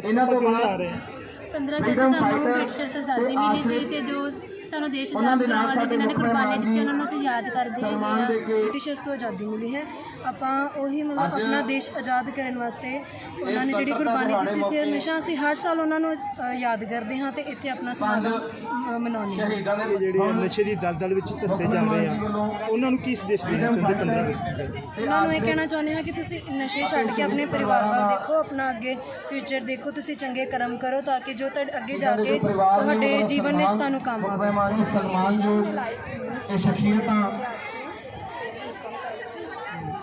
ਇਹਨਾਂ ਤੋਂ ਬਾਅਦ ਮਨਾ ਰਹੇ ਆ 15 Freedom ਅਗਸਤ ਸਾਨੂੰ ਬ੍ਰਿਟਿਸ਼ਰ ਤੋਂ ਆਜ਼ਾਦੀ ਤੇ ਮਿਲੀ ਸੀ ਤੇ ਜੋ ਸਾਨੂੰ ਦੇਸ਼ ਉਹਨਾਂ ਦੇ ਨਾਲ ਸਾਡੇ ਜਿਨ੍ਹਾਂ ਨੇ ਮੁੱਖ ਕੁਰਬਾਨੀ ਮਹਿਮਾਨ ਦਿੱਤੀ ਜੀ ਉਹਨਾਂ ਨੂੰ ਅਸੀਂ ਯਾਦ ਕਰਦੇ ਸਨਮਾਨ ਦੇ ਕੇ ਬ੍ਰਿਟਿਸ਼ਰਸ ਤੋਂ ਆਜ਼ਾਦੀ ਮਿਲੀ ਹੈ। ਆਪਾਂ ਉਹੀ ਮਤਲਬ ਆਪਣਾ ਦੇਸ਼ ਆਜ਼ਾਦ ਕਰਨ ਵਾਸਤੇ ਉਹਨਾਂ ਨੇ ਜਿਹੜੀ ਕੁਰਬਾਨੀ ਦਿੱਤੀ ਸੀ ਹਮੇਸ਼ਾ ਅਸੀਂ ਹਰ ਸਾਲ ਉਹਨਾਂ ਨੂੰ ਯਾਦ ਕਰਦੇ ਹਾਂ ਤੇ ਇੱਥੇ ਆਪਣਾ ਸਮਾਗਮ ਮਨਾਉਂਦੇ ਹਾਂ। ਸ਼ਹੀਦਾਂ ਦੇ ਇਹ ਜਿਹੜੇ ਨਸ਼ੇ ਦੀ ਦਲਦਲ ਵਿੱਚ ਧੱਸੇ ਜਾ ਰਹੇ ਆ ਉਹਨਾਂ ਨੂੰ ਕੀ ਸੰਦੇਸ਼ ਦੇਣਾ ਚਾਹੁੰਦੇ 15 ਅਗਸਤ ਉਹਨਾਂ ਨੂੰ ਇਹ ਕਹਿਣਾ ਚਾਹੁੰਦੇ ਹਾਂ ਕਿ ਤੁਸੀਂ ਨਸ਼ੇ ਛੱਡ ਕੇ ਆਪਣੇ ਪਰਿਵਾਰ ਵੱਲ ਦੇਖੋ ਆਪਣਾ ਅੱਗੇ ਫਿਊਚਰ ਦੇਖੋ ਤੁਸੀਂ ਚੰਗੇ ਕਰਮ ਕਰੋ ਤਾਂ ਕਿ ਜੋ ਤੁਹਾਡੇ ਅੱਗੇ ਜਾ ਕੇ ਤੁਹਾਡੇ ਜੀਵਨ ਵਿੱਚ ਤੁਹਾਨੂੰ ਕੰਮ ਆਵੇ। ਮਹਿਮਾਨੀ ਸਨਮਾਨਯੋਗ ਇਹ ਸ਼ਖਸੀਅਤਾਂ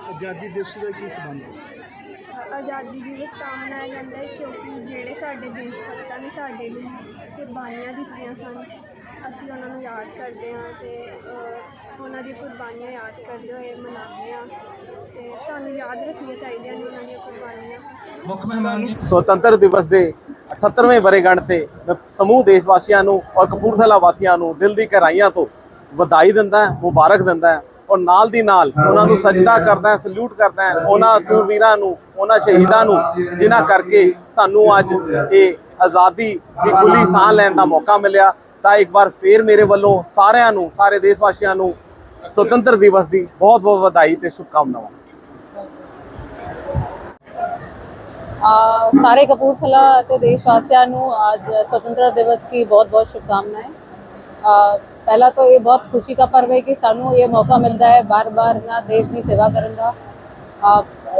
ਆਜ਼ਾਦੀ ਦਿਵਸ ਦਾ ਕੀ ਸਬੰਧ ਹੈ? ਆਜ਼ਾਦੀ ਦਿਵਸ ਤਾਂ ਮਨਾਇਆ ਜਾਂਦਾ ਹੈ ਕਿਉਂਕਿ ਜਿਹੜੇ ਸਾਡੇ ਦੇਸ਼ ਭਗਤਾਂ ਨੇ ਸਾਡੇ ਲਈ ਕੁਰਬਾਨੀਆਂ ਦਿੱਤੀਆਂ ਸਨ। ਅਸੀਂ ਉਹਨਾਂ ਨੂੰ ਯਾਦ ਕਰਦੇ ਹਾਂ ਤੇ ਅਹ, ਉਹਨਾਂ ਦੀ ਕੁਰਬਾਨੀਆਂ ਯਾਦ ਕਰਦੇ ਹੋਏ ਮਨਾਉਂਦੇ ਹਾਂ। ਤੇ ਸਾਨੂੰ ਯਾਦ ਰੱਖਣੀਆਂ ਚਾਹੀਦੀਆਂ ਨੇ ਉਹਨਾਂ ਦੀਆਂ ਕੁਰਬਾਨੀਆਂ। ਮੁੱਖ ਮਹਿਮਾਨ ਜੀ। ਸੁਤੰਤਰ ਦਿਵਸ ਦੇ 78ਵੇਂ ਵਰੇਗੰਢ ਤੇ ਮੈਂ ਸਮੂਹ ਦੇਸ਼ ਵਾਸੀਆਂ ਨੂੰ ਔਰ ਕਪੂਰਥਲਾ ਵਾਸੀਆਂ ਨੂੰ ਦਿਲ ਦੀ ਗਹਿਰਾਈਆਂ ਤੋਂ ਵਧਾਈ ਦਿੰਦਾ ਹਾਂ, ਮੁਬਾਰਕ ਦਿੰਦਾ ਹਾਂ ਔਰ ਨਾਲ ਦੀ ਨਾਲ ਉਹਨਾਂ ਨੂੰ ਸਜਦਾ ਕਰਦਾ ਹਾਂ, ਸਲੂਟ ਕਰਦਾ ਹਾਂ ਉਹਨਾਂ ਸੂਰਵੀਰਾਂ ਨੂੰ ਉਹਨਾਂ ਸ਼ਹੀਦਾਂ ਨੂੰ ਜਿਨ੍ਹਾਂ ਕਰਕੇ ਸਾਨੂੰ ਅੱਜ ਇਹ ਆਜ਼ਾਦੀ ਦੀ ਖੁੱਲੀ ਸਾਹ ਲੈਣ ਦਾ ਮੌਕਾ ਮਿਲਿਆ। ਤਾਂ ਇੱਕ ਵਾਰ ਫੇਰ ਮੇਰੇ ਵੱਲੋਂ ਸਾਰਿਆਂ ਨੂੰ, ਸਾਰੇ ਦੇਸ਼ ਵਾਸੀਆਂ ਨੂੰ ਸੁਤੰਤਰ ਦਿਵਸ ਦੀ ਬਹੁਤ ਬਹੁਤ ਵਧਾਈ ਤੇ ਸ਼ੁਭਕਾਮਨਾਵਾਂ। ਸਾਰੇ ਕਪੂਰਥਲਾ ਤੇ ਦੇਸ਼ ਵਾਸੀਆਂ ਨੂੰ ਅੱਜ ਸੁਤੰਤਰ ਦਿਵਸ ਦੀ ਬਹੁਤ ਬਹੁਤ ਸ਼ੁਭਕਾਮਨਾਵਾਂ। ਪਹਿਲਾ ਤਾਂ ਇਹ ਬਹੁਤ ਖੁਸ਼ੀ ਦਾ ਪਰਵ ਹੈ ਕਿ ਸਾਨੂੰ ਇਹ ਮੌਕਾ ਮਿਲਦਾ ਹੈ ਬਾਰ-ਬਾਰ ਨਾ ਦੇਸ਼ ਦੀ ਸੇਵਾ ਕਰਨ ਦਾ।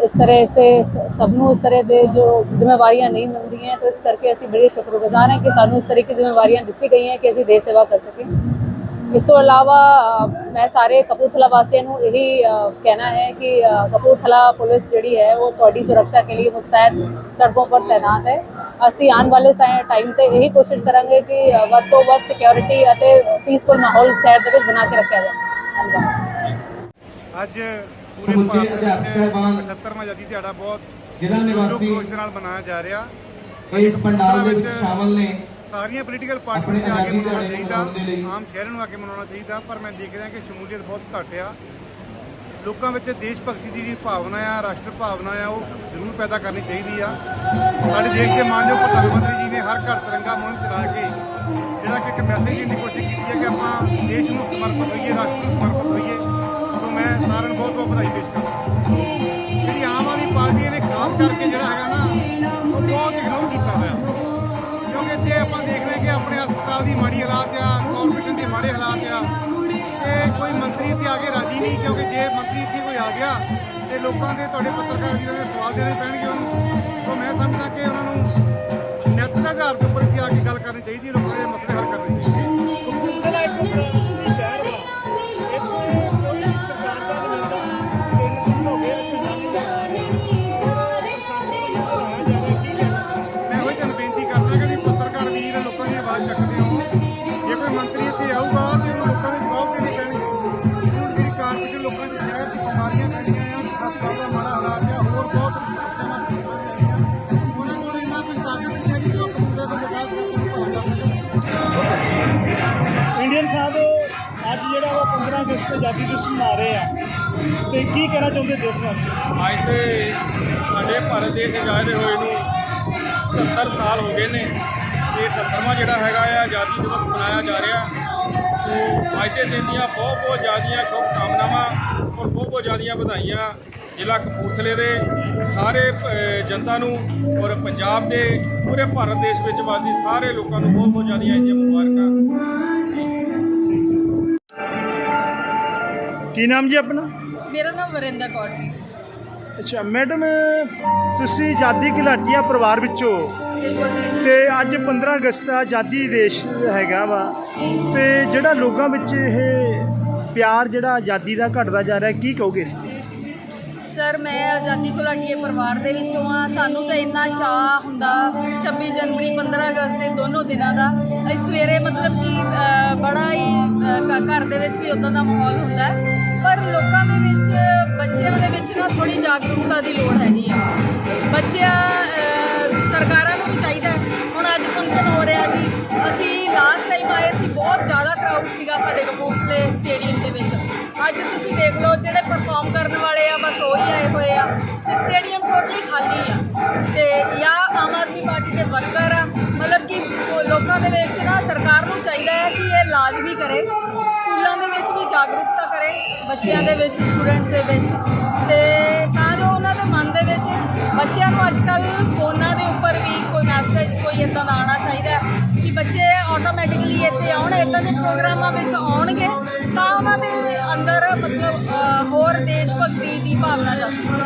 ਇਸ ਤਰ੍ਹਾਂ ਸੇ ਸਭ ਨੂੰ ਇਸ ਤਰ੍ਹਾਂ ਦੇ ਜੋ ਜ਼ਿੰਮੇਵਾਰੀਆਂ ਨਹੀਂ ਮਿਲਦੀਆਂ ਰਹੀਆਂ ਤਾਂ ਇਸ ਕਰਕੇ ਅਸੀਂ ਬੜੇ ਸ਼ੁਕਰਗੁਜ਼ਾਰ ਹਾਂ ਕਿ ਸਾਨੂੰ ਇਸ ਤਰ੍ਹਾਂ ਦੀ ਜ਼ਿੰਮੇਵਾਰੀਆਂ ਦਿੱਤੀ ਗਈਆਂ ਕਿ ਅਸੀਂ ਦੇਸ਼ ਸੇਵਾ ਕਰ ਸਕੀਏ। ਇਸ ਤੋਂ ਇਲਾਵਾ ਮੈਂ ਸਾਰੇ ਕਪੂਰਥਲਾ ਵਾਸੀਆਂ ਨੂੰ ਇਹੀ ਕਹਿਣਾ ਹੈ ਕਿ ਕਪੂਰਥਲਾ ਪੁਲਿਸ ਜਿਹੜੀ ਹੈ ਉਹ ਤੁਹਾਡੀ ਸੁਰੱਖਿਆ ਕੇ ਲਈ ਮੁਸਤੈਦ ਸੜਕਾਂ ਪਰ ਤੈਨਾਤ ਹੈ। ਅਸੀਂ ਆਉਣ ਵਾਲੇ ਟਾਈਮ ਤੇ ਇਹੀ ਕੋਸ਼ਿਸ਼ ਕਰਾਂਗੇ ਕਿ ਵੱਧ ਤੋਂ ਵੱਧ ਸਿਕਿਉਰਿਟੀ ਅਤੇ ਪੀਸਫੁਲ ਮਾਹੌਲ ਸ਼ਹਿਰ ਦੇ ਵਿੱਚ ਬਣਾ ਕੇ ਰੱਖਿਆ ਜਾਵੇ। ਅੱਜ ਸਮੁੱਚੇ ਅਧਿਆਪਕ ਸਾਹਿਬਾਨ, 78ਵਾਂ ਆਜ਼ਾਦੀ ਦਿਹਾੜਾ ਬਹੁਤ ਜ਼ਿਲ੍ਹਾ ਨਿਵਾਸੀ ਜੋਸ਼ ਦੇ ਨਾਲ ਮਨਾਇਆ ਜਾ ਰਿਹਾ। ਇਸ ਪੰਡਾਲ ਦੇ ਵਿੱਚ ਸ਼ਾਮਲ ਨੇ। ਸਾਰੀਆਂ ਪੋਲੀਟੀਕਲ ਪਾਰਟੀਆਂ ਨੂੰ ਆ ਕੇ ਮਨਾਉਣਾ ਚਾਹੀਦਾ। ਆਮ ਸ਼ਹਿਰਾਂ ਨੂੰ ਆ ਕੇ ਮਨਾਉਣਾ ਚਾਹੀਦਾ ਪਰ ਮੈਂ ਦੇਖ ਰਿਹਾ ਕਿ ਸ਼ਮੂਲੀਅਤ ਬਹੁਤ ਘੱਟ ਆ। ਲੋਕਾਂ ਵਿੱਚ ਦੇਸ਼ ਭਗਤੀ ਦੀ ਜਿਹੜੀ ਭਾਵਨਾ ਆ ਰਾਸ਼ਟਰ ਭਾਵਨਾ ਆ ਉਹ ਜ਼ਰੂਰ ਪੈਦਾ ਕਰਨੀ ਚਾਹੀਦੀ ਆ। ਸਾਡੇ ਦੇਸ਼ ਦੇ ਮਾਨਯੋਗ ਪ੍ਰਧਾਨ ਮੰਤਰੀ ਜੀ ਨੇ ਹਰ ਘਰ ਤਿਰੰਗਾ ਮੁਹਿੰਮ ਚਲਾ ਕੇ ਜਿਹੜਾ ਕਿ ਇੱਕ ਮੈਸੇਜ ਦੇਣ ਦੀ ਕੋਸ਼ਿਸ਼ ਕੀਤੀ ਹੈ ਕਿ ਆਪਾਂ ਦੇਸ਼ ਨੂੰ ਸਮਰਪਿਤ ਹੋਈਏ ਰਾਸ਼ਟਰ ਨੂੰ ਸਮਰਪਿਤ ਹੋਈਏ। ਵਧਾਈ ਪੇਸ਼ ਕਰਦਾ। ਜਿਹੜੀ ਆਮ ਆਦਮੀ ਪਾਰਟੀ ਨੇ ਖਾਸ ਕਰਕੇ ਜਿਹੜਾ ਹੈਗਾ ਨਾ, ਉਹ ਬਹੁਤ ਇਗਨੋਰ ਕੀਤਾ ਹੋਇਆ। ਕਿਉਂਕਿ ਜੇ ਆਪਾਂ ਦੇਖ ਰਹੇ ਕਿ ਆਪਣੇ ਹਸਪਤਾਲ ਦੀ ਮਾੜੀ ਹਾਲਾਤ ਆ ਕਾਰਪੋਰੇਸ਼ਨ ਦੇ ਮਾੜੇ ਹਾਲਾਤ ਆ, ਤੇ ਕੋਈ ਮੰਤਰੀ ਇੱਥੇ ਆ ਕੇ ਰਾਜੀ ਨਹੀਂ, ਕਿਉਂਕਿ ਜੇ ਮੰਤਰੀ ਇੱਥੇ ਕੋਈ ਆ ਗਿਆ, ਤੇ ਲੋਕਾਂ ਦੇ ਤੁਹਾਡੇ ਪੱਤਰਕਾਰ ਜੀ ਦੇ ਸਵਾਲ ਦੇਣੇ ਪੈਣਗੇ ਉਹਨੂੰ। ਸੋ ਮੈਂ ਸਮਝਦਾ ਕਿ ਉਹਨਾਂ ਨੂੰ ਨੈਤਿਕ ਦੇ ਆਧਾਰ ਦੇ ਉੱਪਰ ਇੱਥੇ ਆ ਕੇ ਗੱਲ ਕਰਨੀ ਚਾਹੀਦੀ ਹੈ, ਲੋਕਾਂ ਦੇ ਮਸਲੇ ਆਜ਼ਾਦੀ ਦਿਵਸ ਮਨਾ ਰਹੇ ਆ। ਤੇ ਕੀ ਕਹਿਣਾ ਚਾਹੁੰਦੇ ਦੇਸ਼ ਵਾਸਤੇ ਅੱਜ ਤੇ ਸਾਡੇ ਭਾਰਤ ਦੇਸ਼ ਆਜ਼ਾਦ ਹੋਏ ਨੂੰ 77 ਸਾਲ ਹੋ ਗਏ ਨੇ। ਇਹ 77ਵਾਂ ਜਿਹੜਾ ਹੈਗਾ ਆ, ਆਜ਼ਾਦੀ ਦਿਵਸ ਮਨਾਇਆ ਜਾ ਰਿਹਾ। ਸੋ ਅੱਜ ਦੇ ਦਿਨ ਦੀਆਂ ਬਹੁਤ ਬਹੁਤ ਜ਼ਿਆਦੀਆਂ ਸ਼ੁਭ ਕਾਮਨਾਵਾਂ ਔਰ ਬਹੁਤ ਬਹੁਤ ਜ਼ਿਆਦੀਆਂ ਵਧਾਈਆਂ ਜ਼ਿਲ੍ਹਾ ਕਪੂਰਥਲੇ ਦੇ ਸਾਰੇ ਜਨਤਾ ਨੂੰ ਔਰ ਪੰਜਾਬ ਦੇ ਪੂਰੇ ਭਾਰਤ ਦੇਸ਼ ਵਿੱਚ ਵਸਦੇ ਸਾਰੇ ਲੋਕਾਂ ਨੂੰ ਬਹੁਤ ਬਹੁਤ ਜ਼ਿਆਦੀਆਂ ਇਹਦੀਆਂ ਮੁਬਾਰਕਾਂ। ਕੀ ਨਾਮ ਜੀ ਆਪਣਾ? ਮੇਰਾ ਨਾਮ ਵਰਿੰਦਰ ਕੌਰ ਜੀ। ਅੱਛਾ ਮੈਡਮ ਤੁਸੀਂ ਆਜ਼ਾਦੀ ਘੁਲਾਟੀਆ ਪਰਿਵਾਰ ਵਿੱਚੋਂ ਬਿਲਕੁਲ ਜੀ। ਤੇ ਅੱਜ 15 ਅਗਸਤ ਆਜ਼ਾਦੀ ਦੇਸ਼ ਹੈਗਾ ਵਾ ਤੇ ਜਿਹੜਾ ਲੋਕਾਂ ਵਿੱਚ ਇਹ ਪਿਆਰ ਜਿਹੜਾ ਆਜ਼ਾਦੀ ਦਾ ਘਟਦਾ ਜਾ ਰਿਹਾ ਕੀ ਕਹੋਗੇ ਇਸ ਤੇ? ਸਰ ਮੈਂ ਆਜ਼ਾਦੀ ਘੁਲਾਟੀਏ ਪਰਿਵਾਰ ਦੇ ਵਿੱਚੋਂ ਆ। ਸਾਨੂੰ ਤਾਂ ਇੰਨਾ ਚਾਹ ਹੁੰਦਾ 26 ਜਨਵਰੀ 15 ਅਗਸਤ ਦੇ ਦੋਨੋਂ ਦਿਨਾਂ ਦਾ। ਸਵੇਰੇ ਮਤਲਬ ਕਿ ਬੜਾ ਹੀ ਘਰ ਦੇ ਵਿੱਚ ਵੀ ਉਦਾਂ ਦਾ ਮਾਹੌਲ ਹੁੰਦਾ। ਪਰ ਲੋਕਾਂ ਦੇ ਵਿੱਚ, ਬੱਚਿਆਂ ਦੇ ਵਿੱਚ ਨਾ ਥੋੜੀ ਜਾਗਰੂਕਤਾ ਦੀ ਲੋੜ ਹੈਗੀ ਆ। ਬੱਚਿਆਂ ਸਰਕਾਰਾਂ ਨੂੰ ਵੀ ਚਾਹੀਦਾ ਹੁਣ ਅੱਜ ਫੰਕਸ਼ਨ ਹੋ ਰਿਹਾ ਜੀ। ਅਸੀਂ ਲਾਸਟ ਟਾਈਮ ਆਏ ਸੀ, ਬਹੁਤ ਜ਼ਿਆਦਾ ਕਰਾਊਡ ਸੀਗਾ ਸਾਡੇ ਕਪੂਰਥਲੇ ਸਟੇਡੀਅਮ ਦੇ ਵਿੱਚ। ਅੱਜ ਤੁਸੀਂ ਦੇਖ ਲਓ, ਜਿਹੜੇ ਪਰਫਾਰਮ ਕਰਨ ਵਾਲੇ ਆ, ਬਸ ਉਹੀ ਆਏ ਹੋਏ ਆ। ਤੇ ਸਟੇਡੀਅਮ ਟੋਟਲੀ ਖਾਲੀ ਆ। ਤੇ ਜਾਂ ਆਮ ਆਦਮੀ ਪਾਰਟੀ ਦੇ ਵਰਕਰ ਆ ਮਤਲਬ ਕਿ ਲੋਕਾਂ ਦੇ ਵਿੱਚ ਨਾ ਸਰਕਾਰ ਨੂੰ ਚਾਹੀਦਾ ਹੈ ਕਿ ਇਹ ਲਾਜ਼ਮੀ ਕਰੇ, ਸਕੂਲਾਂ ਦੇ ਵਿੱਚ ਵੀ ਜਾਗਰੂਕਤਾ ਕਰੇ, ਬੱਚਿਆਂ ਦੇ ਵਿੱਚ ਸਟੂਡੈਂਟਸ ਦੇ ਵਿੱਚ। ਤੇ ਤਾਂ ਜੋ ਉਹਨਾਂ ਦੇ ਮਨ ਦੇ ਵਿੱਚ ਬੱਚਿਆਂ ਨੂੰ ਅੱਜ ਕੱਲ ਫੋਨਾਂ ਦੇ ਉੱਪਰ ਵੀ ਕੋਈ ਮੈਸੇਜ ਕੋਈ ਇਦਾਂ ਦਾ ਆਉਣਾ ਚਾਹੀਦਾ ਕਿ ਬੱਚੇ ਆਟੋਮੈਟਿਕਲੀ ਇੱਥੇ ਆਉਣ ਇਦਾਂ ਦੇ ਪ੍ਰੋਗਰਾਮਾਂ ਵਿੱਚ ਆਉਣਗੇ ਤਾਂ ਉਹਨਾਂ ਦੇ ਅੰਦਰ ਮਤਲਬ ਹੋਰ ਦੇਸ਼ ਭਗਤੀ ਦੀ ਭਾਵਨਾ ਜਾਗੀ